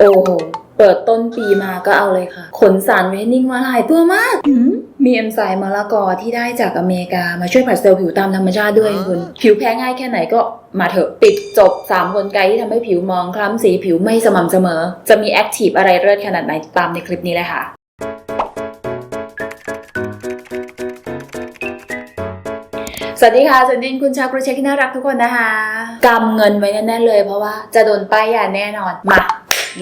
โอ้โห เปิดต้นปีมาก็เอาเลยค่ะ ขนสารเวทนิ่งมาหลายตัวมากหืมมีเอนไซม์มะละกอที่ได้จากอเมริกา มาช่วยผัดเซลล์ผิวตามธรรมชาติด้วยคุณ ผิวแพ้ง่ายแค่ไหนก็มาเถอะ ปิดจบ 3 กลไกที่ทำให้ผิวมองคล้ำสีผิวไม่สม่ำเสมอ จะมีแอคทีฟอะไรเลิศขนาดไหนตามในคลิปนี้เลยค่ะสวัสดีค่ะสวัสดีคุณชาวกรุเชคที่น่ารักทุกคนนะคะกำเงินไว้แน่ๆเลยเพราะว่าจะโดนป้ายยาแน่นอน มา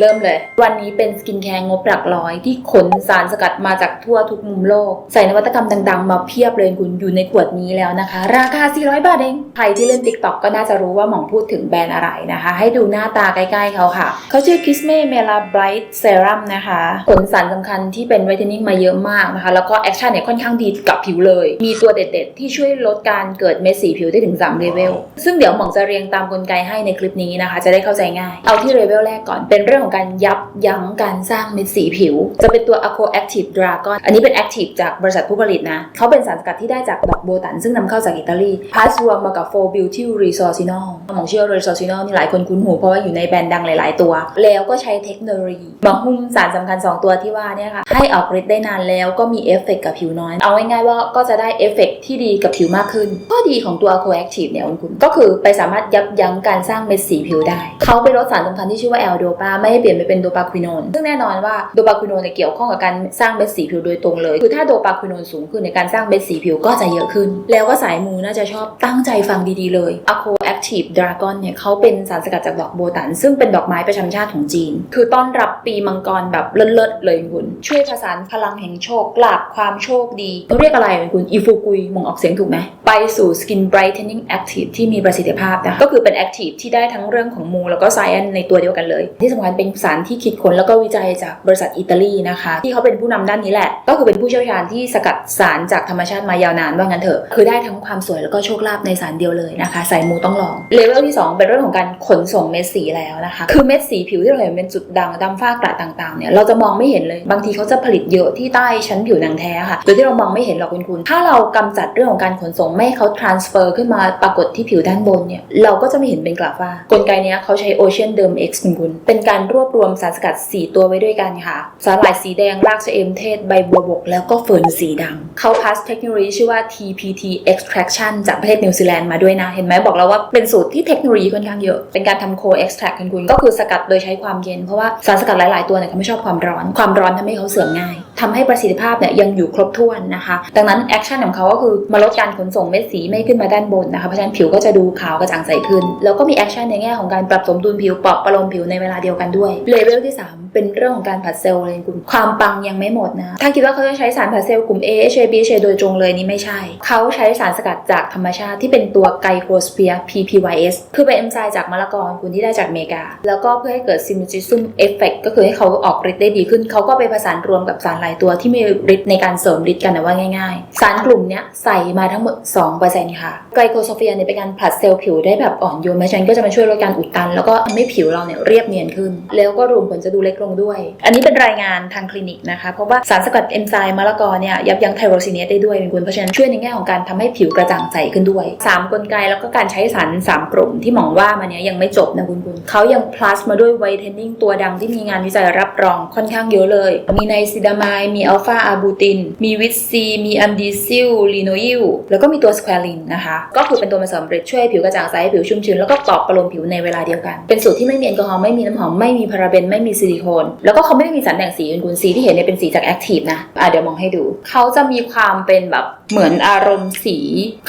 เริ่มเลย วันนี้เป็นสกินแคร์งบหลักร้อยที่ขนสารสกัดมาจากทั่วทุกมุมโลก ใส่นวัตกรรมดังๆ มาเพียบเลยคุณอยู่ในขวดนี้แล้วนะคะ ราคา 400 บาทเอง ใครที่เล่น TikTok ก็น่าจะรู้ว่าหมองพูดถึงแบรนด์อะไรนะคะ ให้ดูหน้าตาใกล้ๆเขาค่ะ เขาชื่อ k i s m e Mela Bright Serum นะคะขนสารสำคัญที่เป็นวิตามินมาเยอะมากนะคะ แล้วก็แอคชั่นเนี่ยค่อนข้างดีกับผิวเลย มีตัวเด็ด ๆ ที่ช่วยลดการเกิดเม็ดสีผิวได้ถึง3เลเวลซึ่งเดี๋ยวหมองจะเรียงตามกลไกให้ในคลิปนี้นะคะ จะได้เข้าใจง่าย เอาที่เลเวลแรกก่อนเป็นเรื่องของการยับยั้งการสร้างเม็ดสีผิว จะเป็นตัว Aqua Active Dragon อันนี้เป็น Active จากบริษัทผู้ผลิตนะ เขาเป็นสารสกัดที่ได้จากดอกโบตัน ซึ่งนำเข้าจากอิตาลีพาสรวมมากับ4 Beauty Resorcinol หมองเชื่อ Resorcinol นี่หลายคนคุ้นหูเพราะว่าอยู่ในแบรนด์ดังหลาย ๆ ตัว แล้วก็ใช้เทคโนโลยีมาหุ้มสารสำคัญ 2 ตัวที่ว่าเนี่ยค่ะ ให้ออกฤทธิ์ได้นานแล้วก็มีเอฟเฟกต์กับผิวน้อย เอาง่ายๆว่าก็จะได้เอฟเฟกต์ที่ดีกับผิวมากขึ้นข้อดีของตัว Aqua Active เนี่ยคุณก็คือไปสามารถยับยั้งการสร้างเม็ดสีผิวได้ เขาไปลดสารสำคัญที่ชื่อว่าแอลโดปาไม่ให้เปลี่ยนไปเป็นโดปาควินอนซึ่งแน่นอนว่าโดปาควินอนเนี่ยเกี่ยวข้องกับการสร้างเม็ดสีผิวโดยตรงเลย คือถ้าโดปาควินอนสูงขึ้นในการสร้างเม็ดสีผิวก็จะเยอะขึ้น แล้วก็สายมูน่าจะชอบตั้งใจฟังดีๆเลย Aqua Active Dragon เนี่ยเขาเป็นสารสกัดจากดอกโบตัน ซึ่งเป็นดอกไม้ประจำชาติของจีน คือต้อนรับปีมังกรแบบเลิศๆเลยคุณ ช่วยผสานพลังแห่งโชคลาภความโชคดีเขาเรียกอะไรคุณอีฟูกุยมองออกเสียงถูกไหมไปสู่ Skin Brightening Active ที่มีประสิทธิภาพนะก็คือเป็น Active ที่ได้ทั้งเรื่องของมูแล้วก็ Science ในตัวเดียวกันเลย ที่สำคัญเป็นสารที่คิดค้นแล้วก็วิจัยจากบริษัทอิตาลีนะคะ ที่เขาเป็นผู้นำด้านนี้แหละ ก็คือเป็นผู้เชี่ยวชาญที่สกัดสารจากธรรมชาติมายาวนานว่างั้นเถอะคือได้ทั้งความสวยแล้วก็โชคลาภในสารเดียวเลยนะคะสายมูต้องลองเลเวลที่ 2 เป็นเรื่องของการขนส่งเม็ดสีแล้วนะคะ คือเม็ดสีผิวที่เราเห็นเป็นจุดด่างดำฝ้ากระต่างๆเนี่ยเราจะมองไม่เห็นเลยบางทีเขาจะผลิตเยอะที่ใต้ชั้นผิวหนังแท้ค่ะโดยที่เรามองไม่เห็นหรอกคุณคุณถ้าเรากำจัดเรื่องของการขนส่งไม่ให้เขา transfer ขึ้นมาปรากฏที่ผิวด้านบนเนี่ยเราก็จะไม่เห็นเป็นกราฝ้ากลไกนี้เขาใช้ Ocean Derm X คุณคุณเป็นการรวบรวมสารสกัด 4 ตัวไว้ด้วยกันค่ะ สาหร่ายสีแดงรากชะเอมเทศ ใบบัวบก แล้วก็เฟิร์นสีดำเขาพัสเทคโนโลยีชื่อว่า TPT extraction จากประเทศนิวซีแลนด์มาด้วยนะ เห็นไหมบอกแล้วว่าเป็นสูตรที่เทคโนโลยีค่อนข้างเยอะ เป็นการทำ co extract คุณคุณ ก็คือสกัดโดยใช้ความเย็น เพราะว่าสารสกัดหลาย ๆ ตัวเนี่ยเขาไม่ชอบความร้อน ความร้อนทำให้เขาเสื่อมง่ายทำให้ประสิทธิภาพเนี่ยยังอยู่ครบถ้วนนะคะ ดังนั้นแอคชั่นของเขาก็คือมาลดการขนส่งเม็ดสีไม่ขึ้นมาด้านบนนะคะ เพราะฉะนั้นผิวก็จะดูขาวกระจ่างใสขึ้น แล้วก็มีแอคชั่นในแง่ของการปรับสมดุลผิวปรับประโลมผิวในเวลาเดียวกันด้วยเลเวลที่ 3 เป็นเรื่องของการผัดเซลล์เลยคุณความปังยังไม่หมดนะ ถ้าคิดว่าเขาจะใช้สารผัดเซลล์กลุ่ม A H A B H A โดยตรงเลยนี่ไม่ใช่ เขาใช้สารสกัดจากธรรมชาติที่เป็นตัวไกลโคสเปีย PPYS คือเป็นเอนไซม์จากมะละกอคุณที่ได้จากเมกา แล้วก็เพื่อให้เกิดซิม e จิซึมเอฟเฟกก็คือให้เขาออกฤทธิ์ได้ดีขึ้น เขาก็ไปผสานรวมกับสารหลายตัวที่มีฤทธิ์ในการเสริมฤทธิ์กันนะว่าง่ายๆ สารกลุ่มเนี้ยใส่มาทั้งหมด2%ค่ะไกลโคโซเฟียเนี่ยเป็นการผลัดเซลล์ผิวได้แบบอ่อนโยนเพราะฉะนั้นก็จะมาช่วยลดการอุดตัน แล้วก็ทำให้ผิวเราเนี่ยเรียบเนียนขึ้น แล้วก็รวมผลจะดูเล็กลงด้วย อันนี้เป็นรายงานทางคลินิกนะคะ เพราะว่าสารสกัดเอนไซม์มะละกอเนี่ยยับยั้งไทโรซิเนสได้ด้วยเป็นคุณเพราะฉะนั้นช่วยในแง่ของการทำให้ผิวกระจ่างใสขึ้นด้วย 3 กลไกแล้วก็การใช้สาร 3 กลุ่มที่มองว่ามาเนี้ยยังไม่จบนะคุณคุณเขายัง plus มาด้วยไวท์เทนนิ่งตัวดังที่มีงานวิจัยรับรองค่อนข้างเยอะเลย มีไนซิดามายมีอัลฟาอาบูติน มีวิตซี มีอัมดีซิลลีโนยิลแล้วก็มีตัวสแควลินนะคะ ก็คือเป็นตัวมาเสริมฤทธิ์ช่วยผิวกระจ่างใสให้ผิวชุ่มชื้นแล้วก็ปลอบประโลมผิวในเวลาเดียวกัน เป็นสูตรที่ไม่มีแอลกอฮอล์ไม่มีน้ำหอมไม่มีพาราเบนไม่มีซิลิโคน แล้วก็เขาไม่ได้มีสารแต่งสีคุณคุณสีที่เห็นเนี่ยเป็นสีจากแอคทีฟนะอะเดี๋ยวมองให้ดู เขาจะมีความเป็นแบบเหมือนอารมณ์สี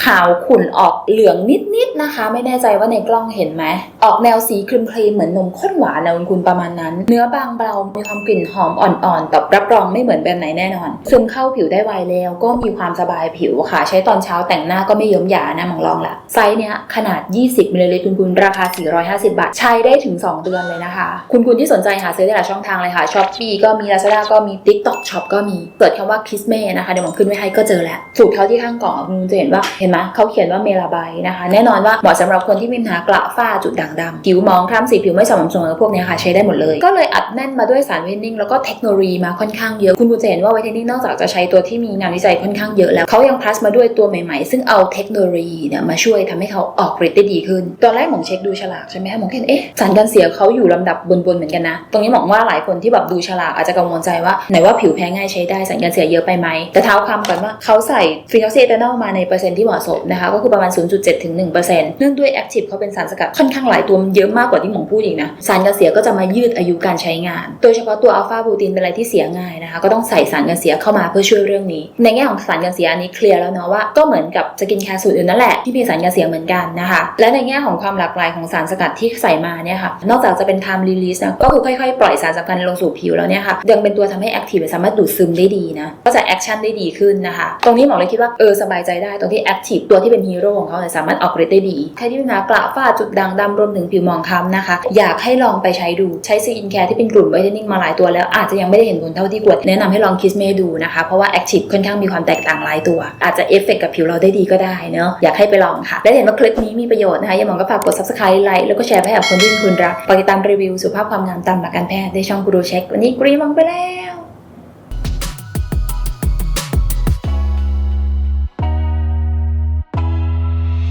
ขาวขุ่นออกเหลืองนิดๆนะคะ ไม่แน่ใจว่าในกล้องเห็นไหม ออกแนวสีครีมครีมๆเหมือนนมข้นหวานนะคุณคุณประมาณนั้น เนื้อบางเบา มีความกลิ่นหอมอ่อนๆแต่รับรองไม่เหมือนแบบไหนแน่นอน ซึมเข้าผิวได้ไวแล้วก็มีความสบายผิวค่ะ ใช้ตอนเช้าแต่งหน้าก็ไม่เยิ้มหยานะมองลองละไซส์เนี้ยขนาด 20มิลลิลิตรคุณคุณราคา 450 บาท ใช้ได้ถึง 2 เดือนเลยนะคะ คุณคุณที่สนใจหาซื้อได้หลายช่องทางเลยค่ะช้อปปี้ก็มี Lazada ก็มี TikTok Shop ก็มีเปิดคำว่า Kiss m e นะคะเดี๋ยวผมขึ้นไว้ให้ก็เจอแล้วสูตรเขาที่ข้างกล่องคุณจะเห็นว่าเห็นไหมเขาเขียนว่าเมลาไบนะคะ แน่นอนว่าเหมาะสำหรับคนที่มีปัญหากระฝ้าจุดด่างดำผิวมองคล้ำสีผิวไม่สม่ำเสมอพวกเนี้ยค่ะใช้ได้หมดเลย ก็เลยอัดแน่นมาด้วยสารไวทนิ่งแล้วก็เทคโนโลยีมาค่อนข้างเยอะคุณจะเห็นว่าไวทนิ่งนอกจากจะใช้ตัวที่มีงานวิจัยค่อนข้างเยอะแล้วเขายัง plus มาด้วยตัวใหม่ๆ ซึ่งเอาเทคโนโลยีเนี่ยมาช่วยทำให้เขาออกฤทธิ์ได้ดีขึ้น ตอนแรกหมองเช็คดูฉลากใช่ไหมคะหมองเห็นเอ๊ะสารกันเสียเขาอยู่ลำดับบนๆเหมือนกันนะ ตรงนี้หมองว่าหลายคนที่แบบดูฉลากอาจจะกังวลใจว่าไหนว่าผิวแพ้ง่ายใช้ได้สารกันเสียเยอะไปไหม แต่เท้าความก่อนว่าเขาใส่ฟีนอลซีเอทานอลมาในเปอร์เซ็นต์ที่เหมาะสมนะคะก็คือประมาณ 0.7ถึง1%เนื่องด้วยแอคทีฟเขาเป็นสารสกัดค่อนข้างหลายตัวมันเยอะมากกว่าที่หมองพูดอีกนะสารกันเสียก็จะมายืดอายุการใช้งาน โดยเฉพาะตัวอัลฟาบูตินเป็นอะไรที่เสียง่ายนะคะก็ต้องใส่สารกันเสียเข้ามาเพื่อช่วยเรื่องนี้ ในแง่ของสารกันเสียอันนี้เคลียร์แล้วเนาะว่าก็เหมือนกับสกินแคร์สูตรอื่นนั่นแหละที่มีสารกันเสียเหมือนกันนะคะและในแง่ของความหลากหลายของสารสกัดที่ใส่มาเนี่ยค่ะนอกจากจะเป็น time release นะก็คือค่อยๆปล่อยสารสำคัญลงสู่ผิวแล้วเนี่ยค่ะยังเป็นตัวทำให้ active สามารถดูดซึมได้ดีนะก็จะ action ได้ดีขึ้นนะคะ ตรงนี้หมอเลยคิดว่าเออสบายใจได้ตรงที่ active ตัวที่เป็นฮีโร่ของเขาเนี่ยสามารถออกฤทธิ์ได้ดีใครที่มีปัญหากระฝ้าจุดด่างดำรวมถึงผิวหมองคล้ำนะคะ อยากให้ลองไปใช้ดูใช้สกินแคร์ที่เป็นกลุ่มไวท์เทนนิ่งมาหลายตัวแล้วอาจจะยังไม่ได้เห็นผลเท่าที่ควรแนะนำให้ลองคิสเมดูนะคะเพราะว่า active ค่อนข้างมีความแตกต่างหลายตัว อาจจะเอฟเฟกกับผิวเราได้ดีก็ได้เนาะอยากให้ไปลองค่ะและเห็นว่าคลิปนี้มีประโยชน์นะคะอย่าหมองก็ฝากกด subscribe ไลค์แล้วก็แชร์ให้กับคนที่คุณรักฝากติดตามรีวิวสุขภาพความงามตามหลักการแพทย์ในช่องกูรูเช็ควันนี้กรีมังไปแล้ว